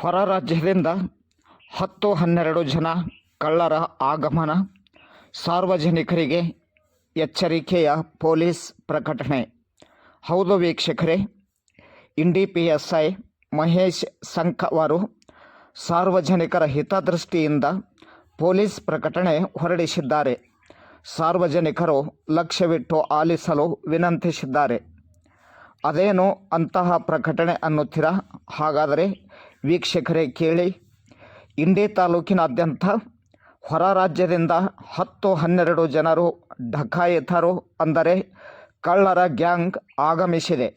ಹೊರ ರಾಜ್ಯದಿಂದ ಹತ್ತು ಹನ್ನೆರಡು ಜನ ಕಳ್ಳರ ಆಗಮನ. ಸಾರ್ವಜನಿಕರಿಗೆ ಎಚ್ಚರಿಕೆಯ ಪೊಲೀಸ್ ಪ್ರಕಟಣೆ. ಹೌದು ವೀಕ್ಷಕರೇ Indi P S I Mahesh Sankh ಅವರು ಸಾರ್ವಜನಿಕರ ಹಿತದೃಷ್ಟಿಯಿಂದ ಪೊಲೀಸ್ ಪ್ರಕಟಣೆ ಹೊರಡಿಸಿದ್ದಾರೆ. ಸಾರ್ವಜನಿಕರು ಲಕ್ಷ್ಯವಿಟ್ಟು ಆಲಿಸಲು ವಿನಂತಿಸಿದ್ದಾರೆ. ಅದೇನು ಅಂತಹ ಪ್ರಕಟಣೆ ಅನ್ನುತ್ತೀರಾ? ಹಾಗಾದರೆ ವೀಕ್ಷಕರೇ ಕೇಳಿ, ಇಂಡಿ ತಾಲೂಕಿನಾದ್ಯಂತ ಹೊರ ರಾಜ್ಯದಿಂದ ಹತ್ತು ಹನ್ನೆರಡು ಜನರು ಡಕಾಯಿತರು ಅಂದರೆ ಕಳ್ಳರ ಗ್ಯಾಂಗ್ ಆಗಮಿಸಿದೆ.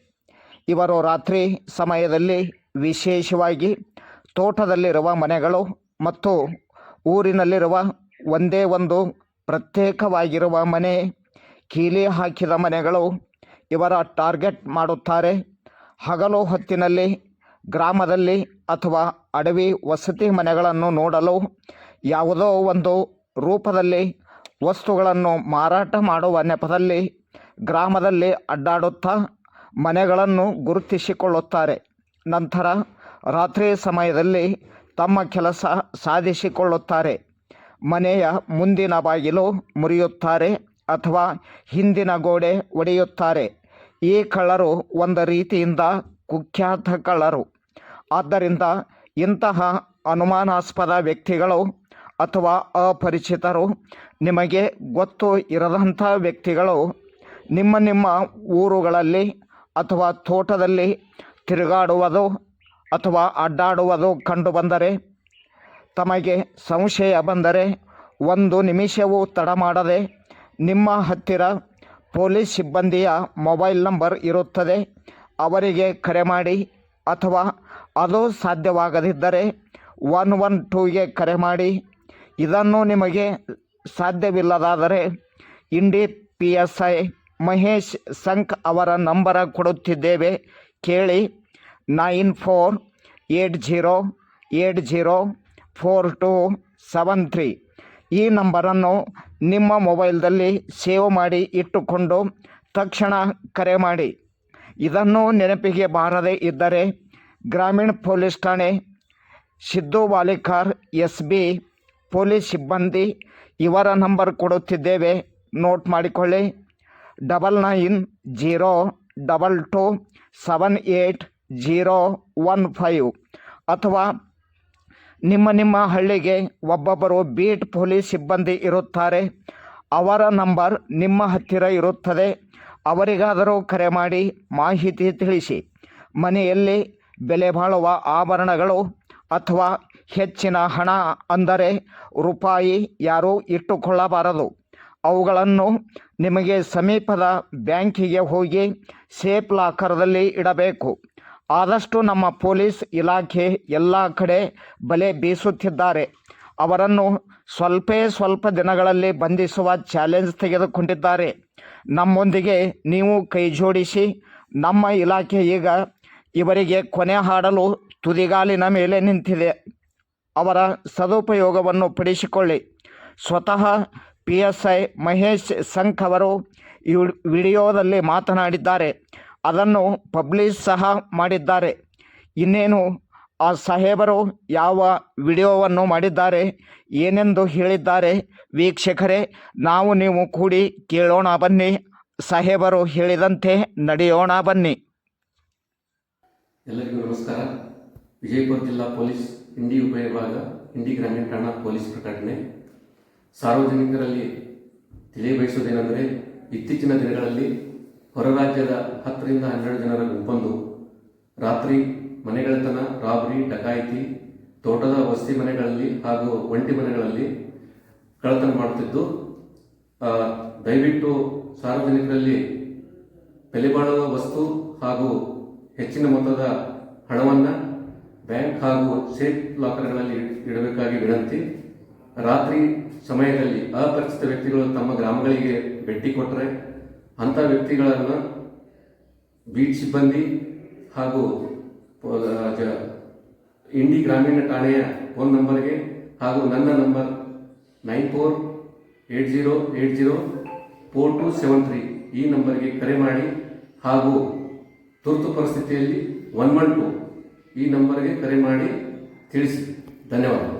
ಇವರು ರಾತ್ರಿ ಸಮಯದಲ್ಲಿ ವಿಶೇಷವಾಗಿ ತೋಟದಲ್ಲಿರುವ ಮನೆಗಳು ಮತ್ತು ಊರಿನಲ್ಲಿರುವ ಒಂದೇ ಒಂದು ಪ್ರತ್ಯೇಕವಾಗಿರುವ ಮನೆ, ಕೀಲಿ ಹಾಕಿದ ಮನೆಗಳು ಇವರ ಟಾರ್ಗೆಟ್ ಮಾಡುತ್ತಾರೆ. ಹಗಲು ಹೊತ್ತಿನಲ್ಲಿ ಗ್ರಾಮದಲ್ಲಿ ಅಥವಾ ಅಡವಿ ವಸತಿ ಮನೆಗಳನ್ನು ನೋಡಲು ಯಾವುದೋ ಒಂದು ರೂಪದಲ್ಲಿ ವಸ್ತುಗಳನ್ನು ಮಾರಾಟ ಮಾಡುವ ನೆಪದಲ್ಲಿ ಗ್ರಾಮದಲ್ಲಿ ಅಡ್ಡಾಡುತ್ತಾ ಮನೆಗಳನ್ನು ಗುರುತಿಸಿಕೊಳ್ಳುತ್ತಾರೆ. ನಂತರ ರಾತ್ರಿ ಸಮಯದಲ್ಲಿ ತಮ್ಮ ಕೆಲಸ ಸಾಧಿಸಿಕೊಳ್ಳುತ್ತಾರೆ. ಮನೆಯ ಮುಂದಿನ ಬಾಗಿಲು ಮುರಿಯುತ್ತಾರೆ ಅಥವಾ ಹಿಂದಿನ ಗೋಡೆ ಒಡೆಯುತ್ತಾರೆ. ಈ ಕಳ್ಳರು ಒಂದು ರೀತಿಯಿಂದ ಕುಖ್ಯಾತ ಕಳ್ಳರು. ಆದ್ದರಿಂದ ಇಂತಹ ಅನುಮಾನಾಸ್ಪದ ವ್ಯಕ್ತಿಗಳು ಅಥವಾ ಅಪರಿಚಿತರು ನಿಮಗೆ ಗೊತ್ತು ಇರದಂಥ ವ್ಯಕ್ತಿಗಳು ನಿಮ್ಮ ನಿಮ್ಮ ಊರುಗಳಲ್ಲಿ ಅಥವಾ ತೋಟದಲ್ಲಿ ತಿರುಗಾಡುವುದು ಅಥವಾ ಅಡ್ಡಾಡುವುದು ಕಂಡುಬಂದರೆ, ತಮಗೆ ಸಂಶಯ ಬಂದರೆ, ಒಂದು ನಿಮಿಷವೂ ತಡ ಮಾಡದೆ ನಿಮ್ಮ ಹತ್ತಿರ ಪೊಲೀಸ್ ಸಿಬ್ಬಂದಿಯ ಮೊಬೈಲ್ ನಂಬರ್ ಇರುತ್ತದೆ, ಅವರಿಗೆ ಕರೆ ಮಾಡಿ ಅಥವಾ ಅದು ಸಾಧ್ಯವಾಗದಿದ್ದರೆ ಒನ್ ಒನ್ ಟೂಗೆ ಕರೆ ಮಾಡಿ. ಇದನ್ನು ನಿಮಗೆ ಸಾಧ್ಯವಿಲ್ಲದಾದರೆ Indi P S I Mahesh Sank ಅವರ ನಂಬರ ಕೊಡುತ್ತಿದ್ದೇವೆ. ಕೇಳಿ nine four eight zero eight zero four two seven three. ಈ ನಂಬರನ್ನು ನಿಮ್ಮ ಮೊಬೈಲ್ದಲ್ಲಿ ಸೇವ್ ಮಾಡಿ ಇಟ್ಟುಕೊಂಡು ತಕ್ಷಣ ಕರೆ ಮಾಡಿ. ಇದನ್ನು ನೆನಪಿಗೆ ಬಾರದೇ ಇದ್ದರೆ ಗ್ರಾಮೀಣ ಪೊಲೀಸ್ ಠಾಣೆ, Siddu Walikar S B, police ಸಿಬ್ಬಂದಿ, ಇವರ ನಂಬರ್ ಕೊಡುತ್ತಿದ್ದೇವೆ. ನೋಟ್ ಮಾಡಿಕೊಳ್ಳಿ. Double nine zero double two seven eight zero one five ಅಥವಾ ನಿಮ್ಮ ನಿಮ್ಮ ಹಳ್ಳಿಗೆ ಒಬ್ಬೊಬ್ಬರು ಬೀಟ್ ಪೊಲೀಸ್ ಸಿಬ್ಬಂದಿ ಇರುತ್ತಾರೆ. ಅವರ ನಂಬರ್ ನಿಮ್ಮ ಹತ್ತಿರ ಇರುತ್ತದೆ. ಅವರಿಗಾದರೂ ಕರೆ ಮಾಡಿ ಮಾಹಿತಿ ತಿಳಿಸಿ. ಮನೆಯಲ್ಲಿ ಬೆಲೆ ಬಾಳುವ ಆಭರಣಗಳು ಅಥವಾ ಹೆಚ್ಚಿನ ಹಣ ಅಂದರೆ ರೂಪಾಯಿ ಯಾರೂ ಇಟ್ಟುಕೊಳ್ಳಬಾರದು. ಅವುಗಳನ್ನು ನಿಮಗೆ ಸಮೀಪದ ಬ್ಯಾಂಕಿಗೆ ಹೋಗಿ ಸೇಫ್ ಲಾಕರ್ದಲ್ಲಿ ಇಡಬೇಕು. ಆದಷ್ಟು ನಮ್ಮ ಪೊಲೀಸ್ ಇಲಾಖೆ ಎಲ್ಲ ಕಡೆ ಬಲೆ ಬೀಸುತ್ತಿದ್ದಾರೆ. ಅವರನ್ನು ಸ್ವಲ್ಪೇ ಸ್ವಲ್ಪ ದಿನಗಳಲ್ಲಿ ಬಂಧಿಸುವ ಚಾಲೆಂಜ್ ತೆಗೆದುಕೊಂಡಿದ್ದಾರೆ. ನಮ್ಮೊಂದಿಗೆ ನೀವು ಕೈ ಜೋಡಿಸಿ, ನಮ್ಮ ಇಲಾಖೆ ಈಗ ಇವರಿಗೆ ಕೊನೆ ಹಾಡಲು ತುದಿಗಾಲಿನ ಮೇಲೆ ನಿಂತಿದೆ. ಅವರ ಸದುಪಯೋಗವನ್ನು ಪಡಿಸಿಕೊಳ್ಳಿ. ಸ್ವತಃ P S I Mahesh Sankh ಅವರು ವಿಡಿಯೋದಲ್ಲಿ ಮಾತನಾಡಿದ್ದಾರೆ. ಅದನ್ನು ಪಬ್ಲಿಷ್ ಸಹ ಮಾಡಿದ್ದಾರೆ. ಇನ್ನೇನು ಆ ಸಾಹೇಬರು ಯಾವ ವಿಡಿಯೋವನ್ನು ಮಾಡಿದ್ದಾರೆ, ಏನೆಂದು ಹೇಳಿದ್ದಾರೆ, ವೀಕ್ಷಕರೇ, ನಾವು ನೀವು ಕೂಡಿ ಕೇಳೋಣ ಬನ್ನಿ. ಸಾಹೇಬರು ಹೇಳಿದಂತೆ ನಡೆಯೋಣ ಬನ್ನಿ. ಎಲ್ಲರಿಗೂ ನಮಸ್ಕಾರ. ವಿಜಯಪುರ ಜಿಲ್ಲಾ ಪೊಲೀಸ್ ಇಂಡಿ ಉಪವಿಭಾಗ ಇಂಡಿ ಗ್ರಾಮೀಣ ಠಾಣಾ ಪೊಲೀಸ್ ಪ್ರಕಟಣೆ. ಸಾರ್ವಜನಿಕರಲ್ಲಿ ತಿಳಿಯಬಯಸುವುದೇನೆಂದರೆ, ಇತ್ತೀಚಿನ ದಿನಗಳಲ್ಲಿ ಹೊರ ರಾಜ್ಯದ ಹತ್ತರಿಂದ ಹನ್ನೆರಡು ಜನರ ಗುಂಪೊಂದು ರಾತ್ರಿ ಮನೆಗಳತನ, ರಾಬರಿ ಡಕಾಯಿತಿ ತೋಟದ ವಸತಿ ಮನೆಗಳಲ್ಲಿ ಹಾಗೂ ಒಂಟಿ ಮನೆಗಳಲ್ಲಿ ಕಳ್ಳತನ ಮಾಡುತ್ತಿದ್ದು ದಯವಿಟ್ಟು ಸಾರ್ವಜನಿಕರಲ್ಲಿ ಬೆಲೆಬಾಳುವ ವಸ್ತು ಹಾಗೂ ಹೆಚ್ಚಿನ ಮೊತ್ತದ ಹಣವನ್ನು ಬ್ಯಾಂಕ್ ಹಾಗೂ ಸೇಫ್ ಲಾಕರ್ಗಳಲ್ಲಿ ಇಡಬೇಕಾಗಿ ವಿನಂತಿ. ರಾತ್ರಿ ಸಮಯದಲ್ಲಿ ಅಪರಿಚಿತ ವ್ಯಕ್ತಿಗಳು ತಮ್ಮ ಗ್ರಾಮಗಳಿಗೆ ಭೇಟಿ ಕೊಟ್ಟರೆ ಅಂಥ ವ್ಯಕ್ತಿಗಳನ್ನು ಬೀಟ್ ಸಿಬ್ಬಂದಿ ಹಾಗೂ ಇಂಡಿ ಗ್ರಾಮೀಣ ಠಾಣೆಯ ಫೋನ್ ನಂಬರ್ಗೆ ಹಾಗೂ ನನ್ನ number nine four eight zero eight zero four two seven three ಈ ನಂಬರ್ಗೆ ಕರೆ ಮಾಡಿ ಹಾಗೂ ತುರ್ತು ಪರಿಸ್ಥಿತಿಯಲ್ಲಿ ಒನ್ ಒನ್ ಟು ಈ ನಂಬರ್ಗೆ ಕರೆ ಮಾಡಿ ತಿಳಿಸಿ. ಧನ್ಯವಾದಗಳು.